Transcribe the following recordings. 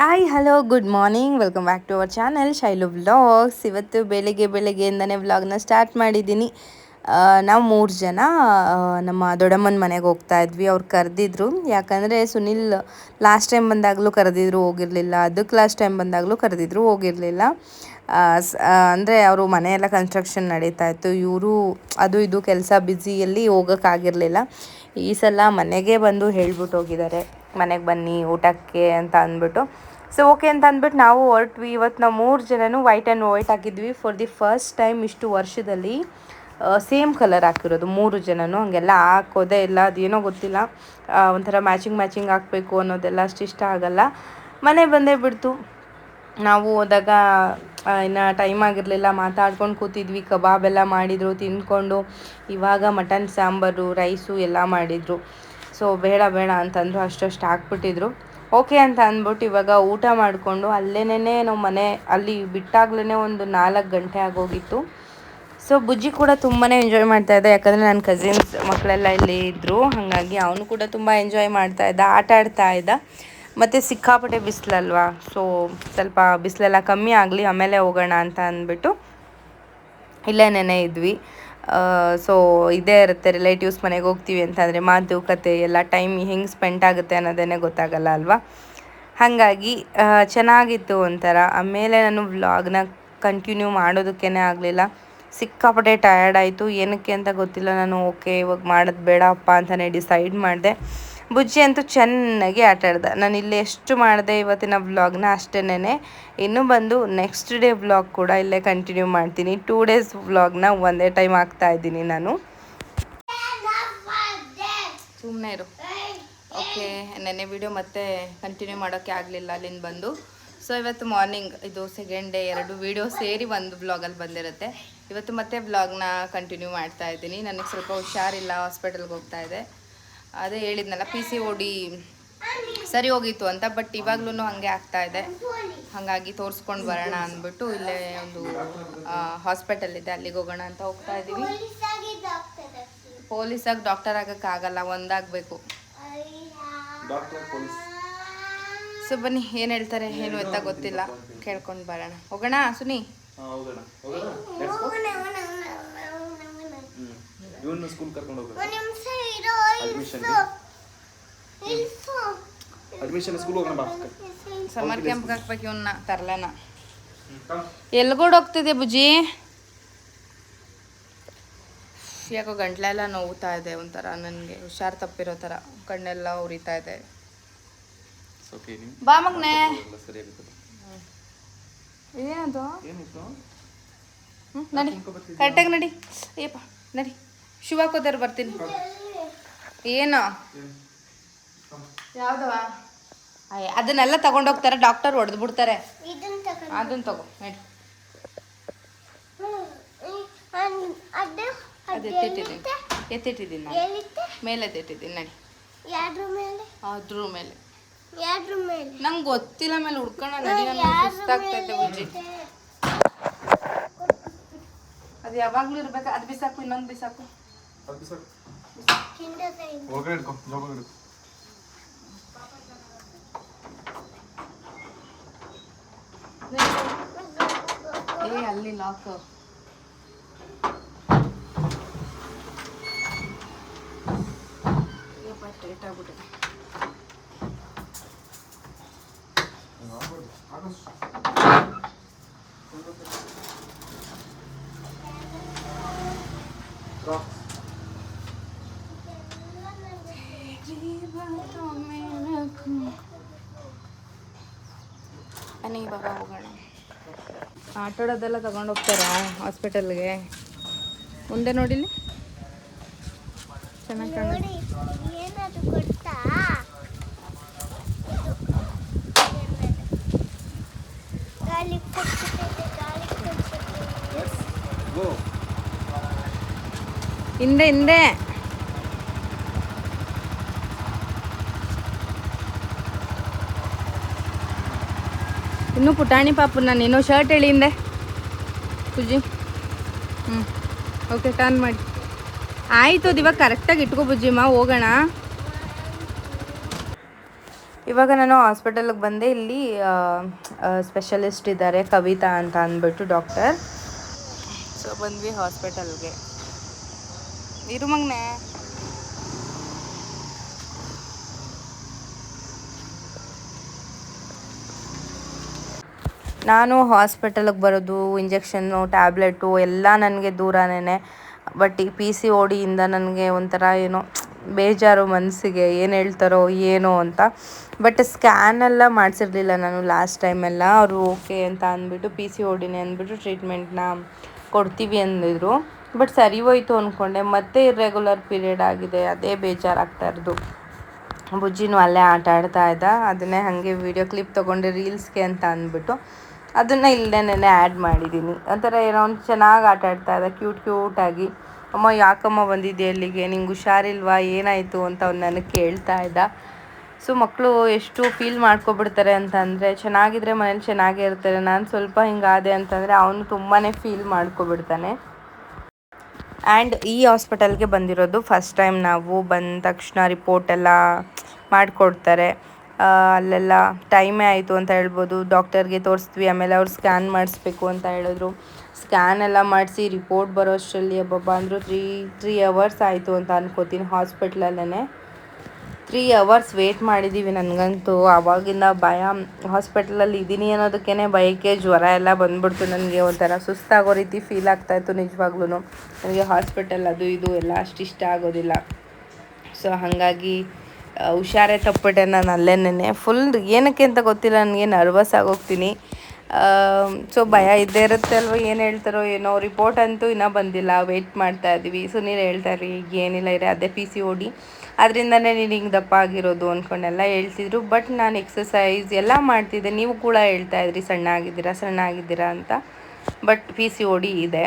Hi hello good morning welcome back to our channel Shailu vlogs ಇವತ್ತು ಬೆಳಿಗ್ಗೆ ಬೆಳಗ್ಗೆಯಿಂದನೇ ವ್ಲಾಗ್ನ start ಮಾಡಿದ್ದೀನಿ. ನಾವು ಮೂರು ಜನ ನಮ್ಮ ದೊಡ್ಡಮ್ಮನ ಮನೆಗೆ ಹೋಗ್ತಾ ಇದ್ವಿ. ಅವ್ರು ಕರೆದಿದ್ರು. ಯಾಕಂದರೆ ಸುನಿಲ್ ಲಾಸ್ಟ್ ಟೈಮ್ ಬಂದಾಗಲೂ ಕರೆದಿದ್ರು, ಹೋಗಿರಲಿಲ್ಲ. ಅದಕ್ಕೆ ಲಾಸ್ಟ್ ಟೈಮ್ ಬಂದಾಗಲೂ ಕರೆದಿದ್ರು, ಹೋಗಿರಲಿಲ್ಲ. ಅಂದರೆ ಅವರು ಮನೆಯೆಲ್ಲ ಕನ್ಸ್ಟ್ರಕ್ಷನ್ ನಡೀತಾ ಇತ್ತು. ಇವರು ಅದು ಇದು ಕೆಲಸ ಬ್ಯುಸಿಯಲ್ಲಿ ಹೋಗೋಕ್ಕಾಗಿರಲಿಲ್ಲ ಈ ಸಲ ಮನೆಗೆ ಬಂದು ಹೇಳ್ಬಿಟ್ಟು ಹೋಗಿದ್ದಾರೆ. ಮನೆಗೆ ಬನ್ನಿ ಊಟಕ್ಕೆ ಅಂತ ಅಂದ್ಬಿಟ್ಟು. ಸೊ ಓಕೆ ಅಂತ ಅಂದ್ಬಿಟ್ಟು ನಾವು ಹೊರಟ್ವಿ ಇವತ್ತು ನಾವು ಮೂರು ಜನನು ವೈಟ್ ಆ್ಯಂಡ್ ವೈಟ್ ಹಾಕಿದ್ವಿ ಫಾರ್ ದಿ ಫಸ್ಟ್ ಟೈಮ್ ಇಷ್ಟು ವರ್ಷದಲ್ಲಿ ಸೇಮ್ ಕಲರ್ ಹಾಕಿರೋದು ಮೂರು ಜನನು. ಹಂಗೆಲ್ಲ ಹಾಕೋದೇ ಇಲ್ಲ, ಅದೇನೋ ಗೊತ್ತಿಲ್ಲ. ಒಂಥರ ಮ್ಯಾಚಿಂಗ್ ಮ್ಯಾಚಿಂಗ್ ಹಾಕಬೇಕು ಅನ್ನೋದೆಲ್ಲ ಅಷ್ಟು ಇಷ್ಟ ಆಗಲ್ಲ. ಮನೆ ಬಂದೇ ಬಿಡ್ತು. ನಾವು ಹೋದಾಗ ಇನ್ನು ಟೈಮ್ ಆಗಿರಲಿಲ್ಲ, ಮಾತಾಡ್ಕೊಂಡು ಕೂತಿದ್ವಿ, ಕಬಾಬ್ ಎಲ್ಲ ಮಾಡಿದರು, ತಿಂದ್ಕೊಂಡು. ಇವಾಗ ಮಟನ್, ಸಾಂಬಾರು ರೈಸು ಎಲ್ಲ ಮಾಡಿದರು. ಸೊ ಬೇಡ ಬೇಡ ಅಂತಂದ್ರು ಅಷ್ಟು ಹಾಕ್ಬಿಟ್ಟಿದ್ರು. ಓಕೆ ಅಂತ ಅಂದ್ಬಿಟ್ಟು ಇವಾಗ ಊಟ ಮಾಡಿಕೊಂಡು ಅಲ್ಲೇನೇ ನಾವು ಮನೆ ಅಲ್ಲಿ ಬಿಟ್ಟಾಗ್ಲೇ ಒಂದು ನಾಲ್ಕು ಗಂಟೆ ಆಗೋಗಿತ್ತು. ಸೊ ಬುಜ್ಜಿ ಕೂಡ ತುಂಬಾ ಎಂಜಾಯ್ ಮಾಡ್ತಾ ಇದ್ದ ಯಾಕಂದರೆ ನನ್ನ ಕಸಿನ್ಸ್ ಮಕ್ಕಳೆಲ್ಲ ಇಲ್ಲಿ ಇದ್ದರು ಹಾಗಾಗಿ ಅವನು ಕೂಡ ತುಂಬ ಎಂಜಾಯ್ ಮಾಡ್ತಾ ಇದ್ದ, ಆಟ ಆಡ್ತಾ ಇದ್ದ. ಮತ್ತು ಸಿಕ್ಕಾಪಟ್ಟೆ ಬಿಸಿಲಲ್ವಾ? ಸೊ ಸ್ವಲ್ಪ ಬಿಸಿಲೆಲ್ಲ ಕಮ್ಮಿ ಆಗಲಿ, ಆಮೇಲೆ ಹೋಗೋಣ ಅಂತ ಅಂದ್ಬಿಟ್ಟು ಇಲ್ಲೇ ನೆನೆ ಇದ್ವಿ. ಸೊ ಇದೇ ಇರುತ್ತೆ ರಿಲೇಟಿವ್ಸ್ ಮನೆಗೆ ಹೋಗ್ತೀವಿ ಅಂತಂದರೆ ಮಾತು, ಕತೆ ಎಲ್ಲ ಟೈಮ್ ಹೆಂಗೆ ಸ್ಪೆಂಡ್ ಆಗುತ್ತೆ ಅನ್ನೋದೇ ಗೊತ್ತಾಗಲ್ಲ ಅಲ್ವಾ? ಹಾಗಾಗಿ ಚೆನ್ನಾಗಿತ್ತು ಒಂಥರ. ಆಮೇಲೆ ನಾನು ವ್ಲಾಗ್ನ ಕಂಟಿನ್ಯೂ ಮಾಡೋದಕ್ಕೇ ಆಗಲಿಲ್ಲ. ಸಿಕ್ಕಾಪಟ್ಟೆ ಟಯರ್ಡ್ ಆಯಿತು. ಏನಕ್ಕೆ ಅಂತ ಗೊತ್ತಿಲ್ಲ. ನಾನು ಓಕೆ ಇವಾಗ ಮಾಡೋದು ಬೇಡಪ್ಪ ಅಂತಲೇ ಡಿಸೈಡ್ ಮಾಡಿದೆ. ಬುಜ್ಜಿ ಅಂತೂ ಚೆನ್ನಾಗಿ ಆಟ ಆಡ್ದ. ನಾನು ಇಲ್ಲಿ ಎಷ್ಟು ಮಾಡಿದೆ ಇವತ್ತಿನ ವ್ಲಾಗ್ನ ಅಷ್ಟೇನೆ ಇನ್ನೂ ಬಂದು ನೆಕ್ಸ್ಟ್ ಡೇ ವ್ಲಾಗ್ ಕೂಡ ಇಲ್ಲೇ ಕಂಟಿನ್ಯೂ ಮಾಡ್ತೀನಿ. ಟೂ ಡೇಸ್ ವ್ಲಾಗ್ನ ಒಂದೇ ಟೈಮ್ ಆಗ್ತಾ ಇದ್ದೀನಿ ನಾನು. ಸುಮ್ಮನೆ ಇರು. ಓಕೆ ನೆನ್ನೆ ವಿಡಿಯೋ ಮತ್ತೆ ಕಂಟಿನ್ಯೂ ಮಾಡೋಕ್ಕೆ ಆಗಲಿಲ್ಲ ಅಲ್ಲಿಂದ ಬಂದು. ಸೊ ಇವತ್ತು ಮಾರ್ನಿಂಗ್ ಇದು ಸೆಕೆಂಡ್ ಡೇ ಎರಡು ವಿಡಿಯೋ ಸೇರಿ ಒಂದು ವ್ಲಾಗಲ್ಲಿ ಬಂದಿರುತ್ತೆ. ಇವತ್ತು ಮತ್ತೆ ವ್ಲಾಗ್ನ ಕಂಟಿನ್ಯೂ ಮಾಡ್ತಾ ಇದ್ದೀನಿ. ನನಗೆ ಸ್ವಲ್ಪ ಹುಷಾರಿಲ್ಲ ಹಾಸ್ಪಿಟಲ್ಗೆ ಹೋಗ್ತಾ ಇದೆ. ಅದೇ ಹೇಳಿದ್ನಲ್ಲ ಪಿ ಸಿ ಓಡಿ ಸರಿ ಹೋಗಿತ್ತು ಅಂತ ಬಟ್ ಇವಾಗ್ಲೂ ಹಾಗೆ ಆಗ್ತಾ ಇದೆ. ಹಾಗಾಗಿ ತೋರಿಸ್ಕೊಂಡು ಬರೋಣ ಅಂದ್ಬಿಟ್ಟು ಇಲ್ಲೇ ಒಂದು ಹಾಸ್ಪಿಟಲ್ ಇದೆ ಅಲ್ಲಿಗೆ ಹೋಗೋಣ ಅಂತ ಹೋಗ್ತಾ ಇದ್ದೀವಿ ಪೊಲೀಸಾಗಿ ಡಾಕ್ಟರ್ ಆಗೋಕ್ಕಾಗಲ್ಲ ಒಂದಾಗಬೇಕು. ಡಾಕ್ಟರ್ ಪೊಲೀಸ್ ಸೊ ಬನ್ನಿ ಏನು ಹೇಳ್ತಾರೆ ಏನು ಎತ್ತ ಗೊತ್ತಿಲ್ಲ. ಕೇಳ್ಕೊಂಡು ಬರೋಣ. ಹೋಗೋಣ ಸುನಿ? ಇವನ್ನ ಸ್ಕೂಲ್ ಕರ್ಕೊಂಡು ಹೋಗೋಣ ಅಡ್ಮಿಷನ್ ಅಡ್ಮಿಷನ್ ಸ್ಕೂಲ್ ಹೋಗೋಣ ಬಾ ಸಮ್ಮರ್ ಕ್ಯಾಂಪ್ಗೆ ಹಾಕ್ಬೇಕು ಇವನ್ನ ತರ್ಲೇನ. ಎಲ್ಗೂಡ್ ಹೋಗ್ತಿದೆ ಬುಜಿ ಯಾಕೋ ಗಂಟ್ಲೆಲ್ಲ ನೋವುತ್ತಾ ಇದೆ ಒಂಥರ ನನಗೆ. ಹುಷಾರು ತಪ್ಪಿರೋ ಥರ. ಕಣ್ಣೆಲ್ಲ ಉರಿತಾ ಇದೆ. ಬಾ ಮಗ್ನೆ. ಏನದು? ನಡಿ. ಕರೆಕ್ಟಾಗಿ ನಡಿ. ಏಪ್ಪ ನಡಿ. ಶೂ ಹಾಕೋತಾರ ಬರ್ತೀನಿ ಏನು? ಯಾವ್ದವ? ಅಯ್ಯ ಅದನ್ನೆಲ್ಲ ತಗೊಂಡೋಗ್ತಾರೆ ಡಾಕ್ಟರ್ ಹೊಡೆದು ಬಿಡ್ತಾರೆ. ಅದನ್ನ ತಗೋ ಹೇಳಿ ಅದು ಎತ್ತಿಟ್ಟಿದ್ದೀನಿ. ಎತ್ತಿಟ್ಟಿದ್ದೀನಿ ನಾನು. ಮೇಲೆ ಎತ್ತಿಟ್ಟಿದ್ದೀನಿ ನಡಿ. ಅದ್ರ ಮೇಲೆ. ನಂಗೆ ಗೊತ್ತಿಲ್ಲ ಮೇಲೆ ಹುಡ್ಕೋಣ ನಡಿ ನನಗೆ ಸುಸ್ತಾಗ್ತೈತೆ ಬುಜ್ಜಿ ಅದು ಯಾವಾಗಲೂ ಇರ್ಬೇಕು? ಅದು ಬಿಸಾಕು ಇನ್ನೊಂದು ಬಿಸಾಕು. ಅದು ಸರ್ ಹಿಂದೆ ಒಳಗಡೆ ಇಟ್ಕೊ ಜಾಬ್ ಇಡು ಏ ಅಲ್ಲಿ ಲಾಕ್ ಸ್ಟ್ರೇಟ್ ಆಗ್ಬಿಟ್ಟಿದೆ ಬನ್ನಿ ಇವಾಗ ಹೋಗೋಣ ಆಟಾಡೋದೆಲ್ಲ ತಗೊಂಡು ಹೋಗ್ತಾರಾ ಹಾಸ್ಪಿಟಲ್ಗೆ ಮುಂದೆ ನೋಡಿಲಿ ಚೆನ್ನಾಗಿ ಕಾಣಿ ಹಿಂದೆ ಹಿಂದೆ. ಇನ್ನು ಪುಟಾಣಿ ಪಾಪು ನಾನು ಇನ್ನೂ ಶರ್ಟ್ ಹೇಳಿ ಸುಜಿ ಹ್ಞೂ ಓಕೆ ಟರ್ನ್ ಮಾಡಿ. ಆಯಿತು ಅದು ಇವಾಗ ಕರೆಕ್ಟಾಗಿ ಇಟ್ಕೋ ಬುಜ್ಜಿಮ್ಮ ಹೋಗೋಣ. ಇವಾಗ ನಾನು ಹಾಸ್ಪಿಟಲ್ಗೆ ಬಂದೆ. ಇಲ್ಲಿ ಸ್ಪೆಷಲಿಸ್ಟ್ ಇದ್ದಾರೆ, ಕವಿತಾ ಅಂತ ಅಂದ್ಬಿಟ್ಟು ಡಾಕ್ಟರ್ ಸೊ ಬಂದ್ವಿ ಹಾಸ್ಪಿಟಲ್ಗೆ ಇರು ನಾನು ಹಾಸ್ಪಿಟಲ್ಗೆ ಬರೋದು ಇಂಜೆಕ್ಷನ್ನು ಟ್ಯಾಬ್ಲೆಟು ಎಲ್ಲ ನನಗೆ ದೂರನೇ ಬಟ್ ಈ ಪಿ ಸಿ ಓ ಡಿಯಿಂದ ನನಗೆ ಒಂಥರ ಏನೋ ಬೇಜಾರು ಮನಸ್ಸಿಗೆ ಏನು ಹೇಳ್ತಾರೋ ಏನೋ ಅಂತ. ಬಟ್ ಸ್ಕ್ಯಾನ್ ಎಲ್ಲ ಮಾಡಿಸಿರ್ಲಿಲ್ಲ ನಾನು ಲಾಸ್ಟ್ ಟೈಮೆಲ್ಲ ಅವರು ಓಕೆ ಅಂತ ಅಂದ್ಬಿಟ್ಟು ಪಿ ಸಿ ಓ ಡಿನೇ ಅಂದ್ಬಿಟ್ಟು ಟ್ರೀಟ್ಮೆಂಟ್ನ ಕೊಡ್ತೀವಿ ಅಂದಿದ್ರು. ಬಟ್ ಸರಿ ಹೋಯ್ತು ಅಂದ್ಕೊಂಡೆ ಮತ್ತೆ ಇರ್ರೆಗ್ಯುಲರ್ ಪೀರಿಯಡ್ ಆಗಿದೆ. ಅದೇ ಬೇಜಾರಾಗ್ತಾ ಇರೋದು. ಬುಜ್ಜಿನೂ ಅಲ್ಲೇ ಆಟ ಆಡ್ತಾ ಇದ್ದ. ಅದನ್ನೇ ಹಾಗೆ ವಿಡಿಯೋ ಕ್ಲಿಪ್ ತೊಗೊಂಡೆ ರೀಲ್ಸ್ಗೆ ಅಂತ ಅಂದ್ಬಿಟ್ಟು. ಅದನ್ನು ಇಲ್ಲದೇನೆ ಆ್ಯಡ್ ಮಾಡಿದ್ದೀನಿ ಒಂಥರ ಏನೋ ಒಂದು ಚೆನ್ನಾಗಿ ಆಟ ಆಡ್ತಾ ಇದ್ದ ಕ್ಯೂಟ್ ಕ್ಯೂಟಾಗಿ ಅಮ್ಮ, ಯಾಕಮ್ಮ ಬಂದಿದ್ದೆ ಅಲ್ಲಿಗೆ? ನಿಂಗೆ ಹುಷಾರಿಲ್ವಾ? ಏನಾಯಿತು ಅಂತ ಅವ್ನು ನನಗೆ ಕೇಳ್ತಾ ಇದ್ದ. ಸೊ ಮಕ್ಕಳು ಎಷ್ಟು ಫೀಲ್ ಮಾಡ್ಕೊಬಿಡ್ತಾರೆ ಅಂತಂದರೆ, ಚೆನ್ನಾಗಿದ್ರೆ ಮನೇಲಿ ಚೆನ್ನಾಗೇ ಇರ್ತಾರೆ. ನಾನು ಸ್ವಲ್ಪ ಹಿಂಗಾದೆ ಅಂತಂದರೆ, ಅವನು ತುಂಬಾ ಫೀಲ್ ಮಾಡ್ಕೊಬಿಡ್ತಾನೆ. ಆ್ಯಂಡ್ ಈ ಹಾಸ್ಪಿಟಲ್ಗೆ ಬಂದಿರೋದು ಫಸ್ಟ್ ಟೈಮ್ ನಾವು ಬಂದ ತಕ್ಷಣ ರಿಪೋರ್ಟ್ ಎಲ್ಲ ಮಾಡಿಕೊಡ್ತಾರೆ. ಅಲ್ಲೆಲ್ಲ ಟೈಮೇ ಆಯಿತು ಅಂತ ಹೇಳ್ಬೋದು. ಡಾಕ್ಟರ್ಗೆ ತೋರಿಸ್ತೀವಿ, ಆಮೇಲೆ ಅವ್ರು ಸ್ಕ್ಯಾನ್ ಮಾಡಿಸ್ಬೇಕು ಅಂತ ಹೇಳಿದ್ರು. ಸ್ಕ್ಯಾನ್ ಎಲ್ಲ ಮಾಡಿಸಿ ರಿಪೋರ್ಟ್ ಬರೋ ಅಷ್ಟರಲ್ಲಿ ಅಬ್ಬಬ್ಬ, ಅಂದರು ತ್ರೀ ತ್ರೀ ಅವರ್ಸ್ ಆಯಿತು ಅಂತ ಅನ್ಕೋತೀನಿ ಹಾಸ್ಪಿಟ್ಲಲ್ಲೇ ತ್ರೀ ಅವರ್ಸ್ ವೇಟ್ ಮಾಡಿದ್ದೀವಿ ನನಗಂತೂ. ಆವಾಗಿಂದ ಭಯ. ಹಾಸ್ಪಿಟ್ಲಲ್ಲಿ ಇದ್ದೀನಿ ಅನ್ನೋದಕ್ಕೇ ಭಯಕ್ಕೆ ಜ್ವರ ಎಲ್ಲ ಬಂದ್ಬಿಡ್ತು ನನಗೆ. ಒಂಥರ ಸುಸ್ತಾಗೋ ರೀತಿ ಫೀಲ್ ಆಗ್ತಾಯಿತ್ತು ನಿಜವಾಗ್ಲೂ ನನಗೆ ಹಾಸ್ಪಿಟಲ್ ಅದು ಇದು ಎಲ್ಲ ಅಷ್ಟು ಇಷ್ಟ ಆಗೋದಿಲ್ಲ. ಸೊ ಹಾಗಾಗಿ ಹುಷಾರೇ ತಪ್ಪಿಟ್ಟೆ ನಾನು ಅಲ್ಲೇನೇ. ಫುಲ್ ಏನಕ್ಕೆ ಅಂತ ಗೊತ್ತಿಲ್ಲ, ನನಗೆ ನರ್ವಸ್ ಆಗೋಗ್ತೀನಿ. ಸೊ ಭಯ ಇದ್ದೇ ಇರುತ್ತೆ ಅಲ್ವಾ, ಏನು ಹೇಳ್ತಾರೋ ಏನೋ. ರಿಪೋರ್ಟ್ ಅಂತೂ ಇನ್ನೂ ಬಂದಿಲ್ಲ ವೆಯ್ಟ್ ಮಾಡ್ತಾ ಇದ್ದೀವಿ ಸುನೀಲ್ ಹೇಳ್ತಾರೆ ಈಗ ಏನಿಲ್ಲ, ಇರೋ, ಅದೇ ಪಿ ಸಿ ಓಡಿ. ಅದರಿಂದನೇ ನೀನು ಹಿಂಗೆ ದಪ್ಪ ಆಗಿರೋದು ಅಂದ್ಕೊಂಡೆಲ್ಲ ಹೇಳ್ತಿದ್ರು. ಬಟ್ ನಾನು ಎಕ್ಸಸೈಸ್ ಎಲ್ಲ ಮಾಡ್ತಿದ್ದೆ. ನೀವು ಕೂಡ ಹೇಳ್ತಾ ಇದ್ರಿ ಸಣ್ಣ ಆಗಿದ್ದೀರಾ ಸಣ್ಣ ಆಗಿದ್ದೀರಾ ಅಂತ. ಬಟ್ ಪಿ ಸಿ ಓಡಿ ಇದೆ.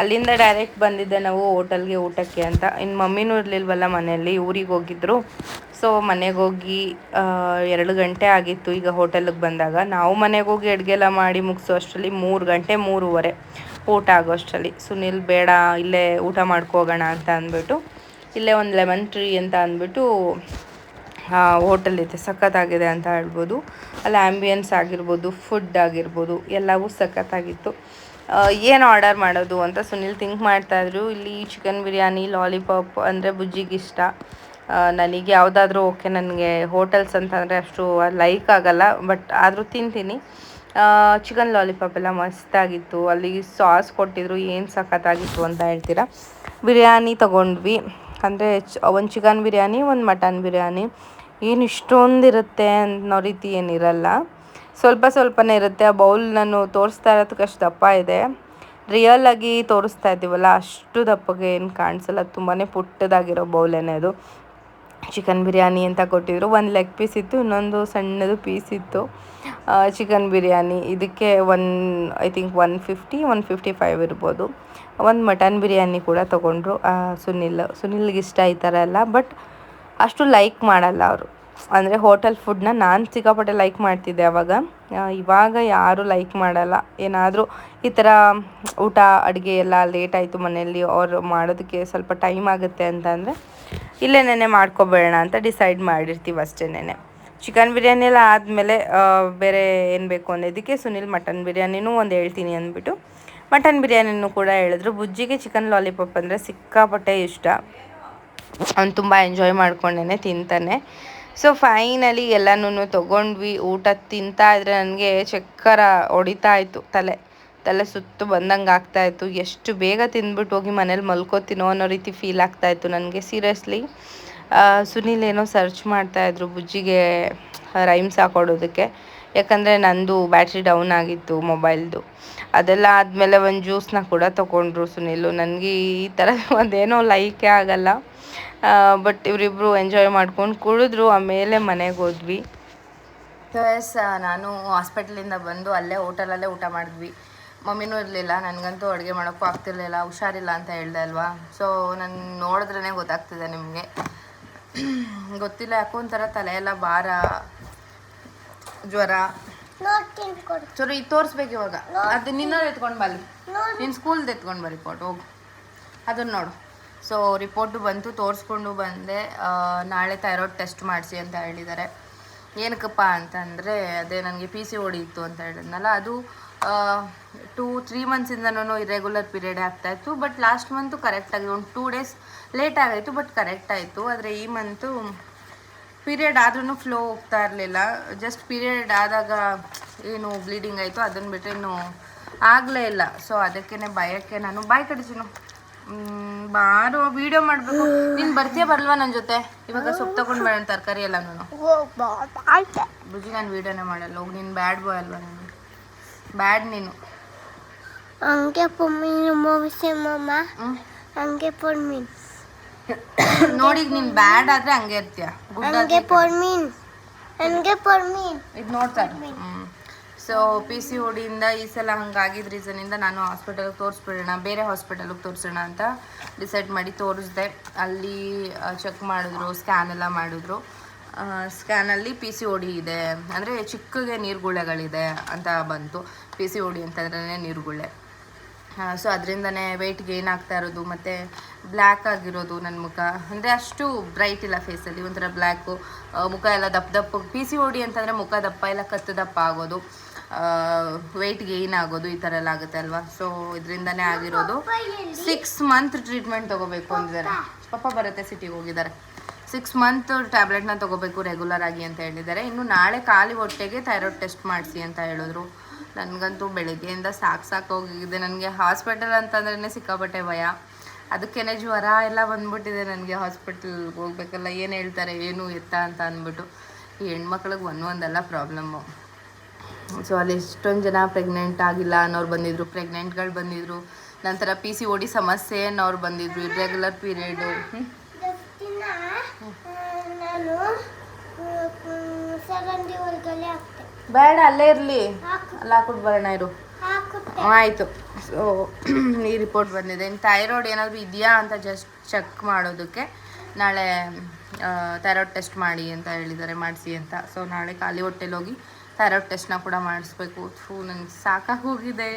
ಅಲ್ಲಿಂದ ಡೈರೆಕ್ಟ್ ಬಂದಿದ್ದೆ ನಾವು ಹೋಟೆಲ್ಗೆ ಊಟಕ್ಕೆ ಅಂತ. ಇನ್ನು ಮಮ್ಮಿನೂ ಇರಲಿಲ್ವಲ್ಲ ಮನೆಯಲ್ಲಿ, ಊರಿಗೆ ಹೋಗಿದ್ರು. ಸೊ ಮನೆಗೆ ಹೋಗಿ ಎರಡು ಗಂಟೆ ಆಗಿತ್ತು ಈಗ ಹೋಟೆಲಿಗೆ ಬಂದಾಗ. ನಾವು ಮನೆಗೆ ಹೋಗಿ ಅಡುಗೆ ಎಲ್ಲ ಮಾಡಿ ಮುಗಿಸೋ ಅಷ್ಟರಲ್ಲಿ ಮೂರು ಗಂಟೆ, ಮೂರುವರೆ ಊಟ ಆಗೋ ಅಷ್ಟರಲ್ಲಿ. ಸುನಿಲ್, ಬೇಡ, ಇಲ್ಲೇ ಊಟ ಮಾಡ್ಕೋಗೋಣ ಅಂತ ಅಂದ್ಬಿಟ್ಟು, ಇಲ್ಲೇ ಒಂದು ಲೆಮನ್ ಟ್ರೀ ಅಂತ ಅಂದ್ಬಿಟ್ಟು ಹೋಟೆಲ್ ಇದೆ, ಸಖತ್ತಾಗಿದೆ ಅಂತ ಹೇಳ್ಬೋದು. ಅಲ್ಲಿ ಆ್ಯಂಬಿಯನ್ಸ್ ಆಗಿರ್ಬೋದು ಫುಡ್ ಆಗಿರ್ಬೋದು, ಎಲ್ಲವೂ ಸಖತ್ತಾಗಿತ್ತು. ಏನು ಆರ್ಡರ್ ಮಾಡೋದು ಅಂತ ಸುನಿಲ್ ಥಿಂಕ್ ಮಾಡ್ತಾಯಿದ್ರು ಇಲ್ಲಿ ಚಿಕನ್ ಬಿರಿಯಾನಿ ಲಾಲಿಪಾಪ್ ಅಂದರೆ ಬುಜ್ಜಿಗೆ ಇಷ್ಟ. ನನಗೆ ಯಾವುದಾದ್ರೂ ಓಕೆ ನನಗೆ ಹೋಟೆಲ್ಸ್ ಅಂತಂದರೆ ಅಷ್ಟು ಲೈಕ್ ಆಗಲ್ಲ ಬಟ್ ಆದರೂ ತಿಂತೀನಿ. ಚಿಕನ್ ಲಾಲಿಪಾಪ್ ಎಲ್ಲ ಮಸ್ತಾಗಿತ್ತು ಅಲ್ಲಿ ಸಾಸ್ ಕೊಟ್ಟಿದ್ರು, ಏನು ಸಖತ್ತಾಗಿತ್ತು ಅಂತ ಹೇಳ್ತೀರಾ? ಬಿರಿಯಾನಿ ತಗೊಂಡ್ವಿ. ಅಂದರೆ ಒಂದು ಚಿಕನ್ ಬಿರಿಯಾನಿ, ಒಂದು ಮಟನ್ ಬಿರಿಯಾನಿ. ಏನು ಇಷ್ಟೊಂದಿರುತ್ತೆ ಅನ್ನೋ ರೀತಿ ಏನಿರಲ್ಲ. ಸ್ವಲ್ಪ ಸ್ವಲ್ಪನೇ ಇರುತ್ತೆ. ಆ ಬೌಲ್ ನಾನು ತೋರಿಸ್ತಾ ಇರೋದಕ್ಕೆ ಅಷ್ಟು ದಪ್ಪ ಇದೆ. ರಿಯಲ್ ಆಗಿ ತೋರಿಸ್ತಾ ಇದ್ದೀವಲ್ಲ, ಅಷ್ಟು ದಪ್ಪಗೆ ಏನು ಕಾಣಿಸಲ್ಲ. ತುಂಬಾ ಪುಟ್ಟದಾಗಿರೋ ಬೌಲೇನೆ ಅದು. ಚಿಕನ್ ಬಿರಿಯಾನಿ ಅಂತ ಕೊಟ್ಟಿದ್ರು. ಒಂದು ಲೆಗ್ ಪೀಸ್ ಇತ್ತು, ಇನ್ನೊಂದು ಸಣ್ಣದು ಪೀಸ್ ಇತ್ತು. ಚಿಕನ್ ಬಿರಿಯಾನಿ. ಇದಕ್ಕೆ one I think one fifty one fifty five ಇರ್ಬೋದು. ಒಂದು ಮಟನ್ ಬಿರಿಯಾನಿ ಕೂಡ ತೊಗೊಂಡ್ರು. ಸುನಿಲ್, ಸುನಿಲ್ಗೆ ಇಷ್ಟ ಈ ಥರ ಎಲ್ಲ ಬಟ್ ಅಷ್ಟು ಲೈಕ್ ಮಾಡಲ್ಲ ಅವರು. ಅಂದರೆ ಹೋಟೆಲ್ ಫುಡ್ನ ನಾನು ಸಿಕ್ಕಾಪಟ್ಟೆ ಲೈಕ್ ಮಾಡ್ತಿದ್ದೆ ಅವಾಗ. ಇವಾಗ ಯಾರು ಲೈಕ್ ಮಾಡಲ್ಲ. ಏನಾದರೂ ಈ ಥರ ಊಟ, ಅಡುಗೆ ಎಲ್ಲ ಲೇಟ್ ಆಯಿತು ಮನೆಯಲ್ಲಿ, ಅವರು ಮಾಡೋದಕ್ಕೆ ಸ್ವಲ್ಪ ಟೈಮ್ ಆಗುತ್ತೆ ಅಂತ ಅಂದರೆ, ಇಲ್ಲೇ ನೆನೆ ಮಾಡ್ಕೊಬೇಡ ಅಂತ ಡಿಸೈಡ್ ಮಾಡಿರ್ತೀವಿ ಅಷ್ಟೇನೆ ಚಿಕನ್ ಬಿರಿಯಾನಿ ಎಲ್ಲ ಆದಮೇಲೆ ಬೇರೆ ಏನು ಬೇಕು ಅನ್ನೋದಕ್ಕೆ ಸುನಿಲ್ ಮಟನ್ ಬಿರಿಯಾನಿನೂ ಒಂದು ಹೇಳ್ತೀನಿ ಅಂದ್ಬಿಟ್ಟು. ಮಟನ್ ಬಿರಿಯಾನಿನೂ ಕೂಡ ಹೇಳಿದ್ರು. ಬುಜ್ಜಿಗೆ ಚಿಕನ್ ಲಾಲಿಪಾಪ್ ಅಂದರೆ ಸಿಕ್ಕಾಪಟ್ಟೆ ಇಷ್ಟ. ಅವ್ನು ತುಂಬ ಎಂಜಾಯ್ ಮಾಡ್ಕೊಂಡೇ ತಿಂತಾನೆ. ಸೊ ಫೈನಲಿ ಎಲ್ಲನೂ ತೊಗೊಂಡ್ವಿ. ಊಟ ತಿಂತಾ ಇದ್ರೆ ನನಗೆ ಚಕ್ಕರ ಹೊಡಿತಾ ಇತ್ತು ತಲೆ. ತಲೆ ಸುತ್ತು ಬಂದಂಗೆ ಆಗ್ತಾ ಇತ್ತು. ಎಷ್ಟು ಬೇಗ ತಿಂದ್ಬಿಟ್ಟು ಹೋಗಿ ಮನೇಲಿ ಮಲ್ಕೋತೀನೋ ಅನ್ನೋ ರೀತಿ ಫೀಲ್ ಆಗ್ತಾ ಇತ್ತು ನನಗೆ. ಸೀರಿಯಸ್ಲಿ ಸುನಿಲ್ ಏನೋ ಸರ್ಚ್ ಮಾಡ್ತಾಯಿದ್ರು ಬುಜ್ಜಿಗೆ ರೈಮ್ಸ್ ಹಾಕೊಡೋದಕ್ಕೆ. ಯಾಕಂದರೆ ನಂದು ಬ್ಯಾಟ್ರಿ ಡೌನ್ ಆಗಿತ್ತು ಮೊಬೈಲ್ದು ಅದೆಲ್ಲ ಆದಮೇಲೆ ಒಂದು ಜ್ಯೂಸ್ನ ಕೂಡ ತೊಗೊಂಡ್ರು ಸುನೀಲು. ನನಗೆ ಈ ಥರ ಒಂದೇನೋ ಲೈಕೇ ಆಗಲ್ಲ. ಬಟ್ ಇವರಿಬ್ಬರು ಎಂಜಾಯ್ ಮಾಡ್ಕೊಂಡು ಕುಡಿದ್ರು ಆಮೇಲೆ ಮನೆಗೆ ಹೋದ್ವಿ. ಎಸ್ ನಾನು ಹಾಸ್ಪಿಟ್ಲಿಂದ ಬಂದು ಅಲ್ಲೇ ಹೋಟೆಲಲ್ಲೇ ಊಟ ಮಾಡಿದ್ವಿ. ಮಮ್ಮಿನೂ ಇರಲಿಲ್ಲ ನನಗಂತೂ ಅಡುಗೆ ಮಾಡೋಕ್ಕೂ ಆಗ್ತಿರ್ಲಿಲ್ಲ ಹುಷಾರಿಲ್ಲ ಅಂತ ಹೇಳ್ದೆ ಅಲ್ವಾ? ಸೊ ನಾನು ನೋಡಿದ್ರೇ ಗೊತ್ತಾಗ್ತಿದೆ ನಿಮಗೆ. ಗೊತ್ತಿಲ್ಲ ಯಾಕೋ ಒಂಥರ ತಲೆಯೆಲ್ಲ ಎಲ್ಲ ಭಾರ ಜ್ವರ. ಚೂರು ಕೊಡು ಸರಿ ಇದು ತೋರಿಸ್ಬೇಕು ಇವಾಗ. ಅದು ನಿನ್ನ ಎತ್ಕೊಂಡು ಬಲ್ಲಿ ನಿನ್ನ ಸ್ಕೂಲ್ದು ಎತ್ಕೊಂಡು ಬರ್ರಿ ಫೋಟೋ ಹೋಗು. ಅದನ್ನು ನೋಡು. ಸೊ ರಿಪೋರ್ಟು ಬಂತು, ತೋರಿಸ್ಕೊಂಡು ಬಂದೆ. ನಾಳೆ ಥೈರಾಯ್ಡ್ ಟೆಸ್ಟ್ ಮಾಡಿಸಿ ಅಂತ ಹೇಳಿದ್ದಾರೆ. ಏನಕ್ಕಪ್ಪ ಅಂತಂದರೆ, ಅದೇ ನನಗೆ ಪಿ ಸಿ ಹೊಡಿಯಿತ್ತು ಅಂತ ಹೇಳಿದ್ನಲ್ಲ, ಅದು ಟೂ ತ್ರೀ ಮಂತ್ಸಿಂದನೂ ಇರೆಗ್ಯುಲರ್ ಪೀರಿಯಡ್ ಆಗ್ತಾಯಿತ್ತು ಬಟ್ ಲಾಸ್ಟ್ ಮಂತು ಕರೆಕ್ಟಾಗಿ ಒಂದು ಟೂ ಡೇಸ್ ಲೇಟ್ ಆಗಾಯಿತು ಬಟ್ ಕರೆಕ್ಟ್ ಆಯಿತು. ಆದರೆ ಈ ಮಂತು ಪೀರಿಯಡ್ ಆದ್ರೂ ಫ್ಲೋ ಹೋಗ್ತಾ ಇರಲಿಲ್ಲ. ಜಸ್ಟ್ ಪೀರಿಯಡ್ ಆದಾಗ ಏನು ಬ್ಲೀಡಿಂಗ್ ಆಯಿತು ಅದನ್ನು ಬಿಟ್ಟರೆ ಇನ್ನು ಆಗಲೇ ಇಲ್ಲ. ಸೊ ಅದಕ್ಕೇ ಭಯಕ್ಕೆ ನಾನು, ಬಾಯ್ ಕಡಿಸಿನು ಬಾರೋ ವಿಡಿಯೋ ಮಾಡಬೇಕು. ನೀನು ಬರ್ತೀಯ ಬರಲ್ವಾ ನನ್ನ ಜೊತೆ? ಇವಾಗ ಸೊಪ್ಪು ತೊಗೊಂಡು ಬೇಡ ತರಕಾರಿ ಎಲ್ಲ ನಾನು. ಬುಜಿ ನಾನು ವಿಡಿಯೋನೇ ಮಾಡಲ್ಲ. ಹೋಗಿ ನೀನು ಬ್ಯಾಡ್ ಬಾಯ್ ಅಲ್ವಾ ನೀನು? ಬ್ಯಾಡ್ ನೀನು. ಹಂಗೆ? ಹಂಗೆ ಪೊರ್ಮೀನ್ ನೋಡಿ ನೀನು ಬ್ಯಾಡ್ ಆದರೆ ಹಂಗೆ ಇರ್ತೀಯ. ಹಂಗೆ ಪೊರ್ಮೀನ್ ಹಂಗೆ ಪೊರ್ಮೀನ್ ಇದು ನೋಡ್ತಾರೆ ಸೊ ಪಿ ಸಿ ಓಡಿಯಿಂದ ಈ ಸಲ ಹಂಗಾಗಿದ್ದ ರೀಸನಿಂದ ನಾನು ಹಾಸ್ಪಿಟಲ್ಗೆ ತೋರಿಸ್ಬಿಡೋಣ, ಬೇರೆ ಹಾಸ್ಪಿಟಲ್ಗೆ ತೋರಿಸೋಣ ಅಂತ ಡಿಸೈಡ್ ಮಾಡಿ ತೋರಿಸ್ದೆ. ಅಲ್ಲಿ ಚೆಕ್ ಮಾಡಿದ್ರು ಸ್ಕ್ಯಾನ್ ಎಲ್ಲ ಮಾಡಿದ್ರು. ಸ್ಕ್ಯಾನಲ್ಲಿ ಪಿ ಸಿ ಓಡಿ ಇದೆ. ಅಂದರೆ ಚಿಕ್ಕಗೆ ನೀರುಗುಳ್ಳೆಗಳಿದೆ ಅಂತ ಬಂತು. ಪಿ ಸಿ ಓಡಿ ಅಂತಂದ್ರೆ ನೀರುಗುಳ್ಳೆ. ಸೊ ಅದರಿಂದನೇ ವೆಯ್ಟ್ ಗೇನ್ ಆಗ್ತಾ ಇರೋದು, ಮತ್ತು ಬ್ಲ್ಯಾಕ್ ಆಗಿರೋದು ನನ್ನ ಮುಖ. ಅಂದರೆ ಅಷ್ಟು ಬ್ರೈಟ್ ಇಲ್ಲ ಫೇಸಲ್ಲಿ ಒಂಥರ ಬ್ಲ್ಯಾಕು ಮುಖ ಎಲ್ಲ ದಪ್ಪ ದಪ್ಪ ಪಿ ಸಿ ಓಡಿ ಅಂತಂದರೆ ಮುಖ ದಪ್ಪ ಇಲ್ಲ, ಕತ್ತು ದಪ್ಪ ಆಗೋದು. ವೆಯ್ಟ್ ಗೇನ್ ಆಗೋದು ಈ ಥರ ಎಲ್ಲ ಆಗುತ್ತೆ ಅಲ್ವಾ? ಸೊ ಇದರಿಂದನೇ ಆಗಿರೋದು ಸಿಕ್ಸ್ ಮಂತ್ ಟ್ರೀಟ್ಮೆಂಟ್ ತೊಗೋಬೇಕು ಅಂದಿದ್ದಾರೆ. ಪಪ್ಪ ಬರುತ್ತೆ ಸಿಟಿಗೆ ಹೋಗಿದ್ದಾರೆ. ಸಿಕ್ಸ್ ಮಂತ್ ಟ್ಯಾಬ್ಲೆಟ್ನ ತೊಗೋಬೇಕು ರೆಗ್ಯುಲರ್ ಆಗಿ ಅಂತ ಹೇಳಿದ್ದಾರೆ. ಇನ್ನು ನಾಳೆ ಖಾಲಿ ಹೊಟ್ಟೆಗೆ ಥೈರಾಯ್ಡ್ ಟೆಸ್ಟ್ ಮಾಡಿಸಿ ಅಂತ ಹೇಳಿದ್ರು. ನನಗಂತೂ ಬೆಳಗ್ಗೆಯಿಂದ ಸಾಕು ಸಾಕು ಹೋಗಿದೆ ನನಗೆ ಹಾಸ್ಪಿಟಲ್ ಅಂತಂದ್ರೇ ಸಿಕ್ಕಾಪಟ್ಟೆ ಭಯ. ಅದಕ್ಕೇನೆ ಜ್ವರ ಎಲ್ಲ ಬಂದ್ಬಿಟ್ಟಿದೆ ನನಗೆ ಹಾಸ್ಪಿಟಲ್ಗೆ ಹೋಗ್ಬೇಕಲ್ಲ, ಏನು ಹೇಳ್ತಾರೆ, ಏನು ಎತ್ತ ಅಂತ ಅಂದ್ಬಿಟ್ಟು. ಈ ಹೆಣ್ಮಕ್ಳಿಗೆ ಒಂದು ಒಂದೆಲ್ಲ ಪ್ರಾಬ್ಲಮ್ಮು ಸೊ ಅಲ್ಲಿ ಎಷ್ಟೊಂದು ಜನ ಪ್ರೆಗ್ನೆಂಟ್ ಆಗಿಲ್ಲ ಅನ್ನೋರು ಬಂದಿದ್ರು ಪ್ರೆಗ್ನೆಂಟ್ಗಳು ಬಂದಿದ್ರು. ನಂತರ ಪಿ ಸಿ ಓಡಿ ಸಮಸ್ಯೆ ಅನ್ನೋರು ಬಂದಿದ್ರು ಇರ್ರೆಗ್ಯುಲರ್ ಪೀರಿಯಡು ಬೇಡ ಅಲ್ಲೇ ಇರಲಿ. ಅಲ್ಲಾ ಹಾಕ್ಬಿಟ್ಟು ಬರೋಣ ಇರು. ಆಯಿತು. ಸೊ ಈ ರಿಪೋರ್ಟ್ ಬಂದಿದೆ. ಇನ್ನು ಥೈರಾಯ್ಡ್ ಏನಾದರೂ ಇದೆಯಾ ಅಂತ ಜಸ್ಟ್ ಚೆಕ್ ಮಾಡೋದಕ್ಕೆ ನಾಳೆ ಥೈರಾಯ್ಡ್ ಟೆಸ್ಟ್ ಮಾಡಿ ಅಂತ ಹೇಳಿದ್ದಾರೆ ಮಾಡಿಸಿ ಅಂತ. ಸೊ ನಾಳೆ ಖಾಲಿ ಹೊಟ್ಟೆಲಿ ಹೋಗಿ ಥೈರಾಯ್ಡ್ ಟೆಸ್ಟ್ನ ಕೂಡ ಮಾಡಿಸ್ಬೇಕು. ಥ್ರೂ ನನಗೆ ಸಾಕಾಗಿ ಹೋಗಿದೆ.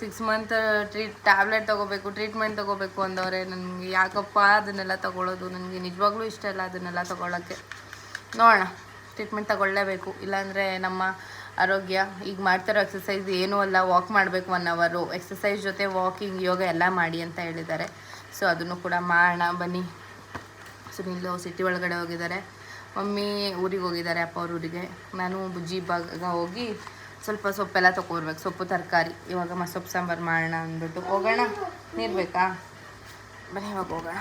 ಸಿಕ್ಸ್ ಮಂತ್ ಟ್ರೀಟ್ ಟ್ಯಾಬ್ಲೆಟ್ ತೊಗೋಬೇಕು, ಟ್ರೀಟ್ಮೆಂಟ್ ತೊಗೋಬೇಕು ಅಂದವ್ರೆ, ನನಗೆ ಯಾಕಪ್ಪ ಅದನ್ನೆಲ್ಲ ತೊಗೊಳೋದು? ನನಗೆ ನಿಜವಾಗ್ಲೂ ಇಷ್ಟ ಇಲ್ಲ ಅದನ್ನೆಲ್ಲ ತೊಗೊಳಕ್ಕೆ. ನೋಡೋಣ, ಟ್ರೀಟ್ಮೆಂಟ್ ತಗೊಳ್ಳೇಬೇಕು. ಇಲ್ಲಾಂದರೆ ನಮ್ಮ ಆರೋಗ್ಯ, ಈಗ ಮಾಡ್ತಿರೋ ಎಕ್ಸಸೈಸ್ ಏನೂ ಅಲ್ಲ ವಾಕ್ ಮಾಡಬೇಕು ಒನ್ ಅವರು ಎಕ್ಸಸೈಸ್ ಜೊತೆ ವಾಕಿಂಗ್ ಯೋಗ ಎಲ್ಲ ಮಾಡಿ ಅಂತ ಹೇಳಿದ್ದಾರೆ. ಸೊ ಅದನ್ನು ಕೂಡ ಮಾಡೋಣ. ಬನ್ನಿ. ಸುನಿಲ್ ಸಿಟಿ ಒಳಗಡೆ ಹೋಗಿದ್ದಾರೆ. ಮಮ್ಮಿ ಊರಿಗೆ ಹೋಗಿದ್ದಾರೆ, ಅಪ್ಪ ಅವ್ರ ಊರಿಗೆ. ನಾನು ಬುಜ್ಜಿ ಭಾಗ ಹೋಗಿ ಸ್ವಲ್ಪ ಸೊಪ್ಪೆಲ್ಲ ತೊಗೊಬರ್ಬೇಕು ಸೊಪ್ಪು ತರಕಾರಿ. ಇವಾಗ ಮಸೊಪ್ಪು ಸಾಂಬಾರು ಮಾಡೋಣ ಅಂದ್ಬಿಟ್ಟು ಹೋಗೋಣ. ನೀರು ಬೇಕಾ? ಬನ್ನಿ, ಇವಾಗ ಹೋಗೋಣ.